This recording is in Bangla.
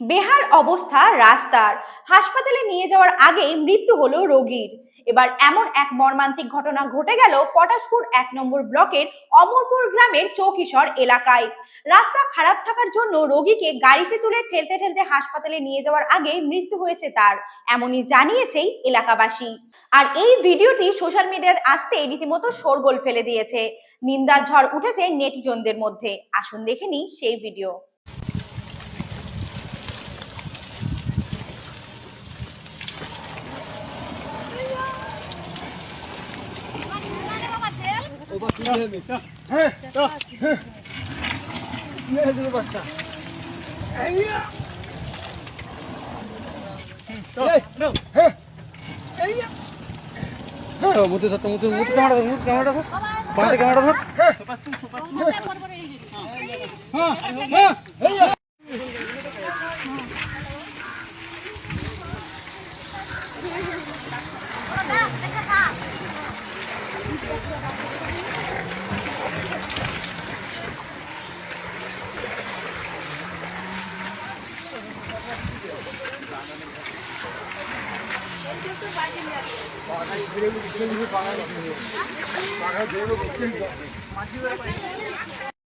বেহাল অবস্থা রাস্তার হাসপাতালে নিয়ে যাওয়ার আগেই মৃত্যু হলো রোগীর। এবার এমন এক মর্মান্তিক ঘটনা ঘটে গেল পটাশপুর এক নম্বর ব্লকের অমরপুর গ্রামের চৌকিশর এলাকায়। রাস্তা খারাপ থাকার জন্য রোগীকে গাড়িতে তুলে ঠেলতে ঠেলতে হাসপাতালে নিয়ে যাওয়ার আগেই মৃত্যু হয়েছে তার, এমনই জানিয়েছেই এলাকাবাসী। আর এই ভিডিওটি সোশ্যাল মিডিয়ায় আসতে রীতিমতো শোরগোল ফেলে দিয়েছে। নিন্দার ঝড় উঠেছে নেটিজনদের মধ্যে। আসুন দেখে সেই ভিডিও। মুতে ধর মুতে মুতে ক্যামেরা ধর মুতে ক্যামেরা ধর বাঁধে ক্যামেরা ধর 그래도 그런 거 봐야 돼. 막아 대고 그런 거.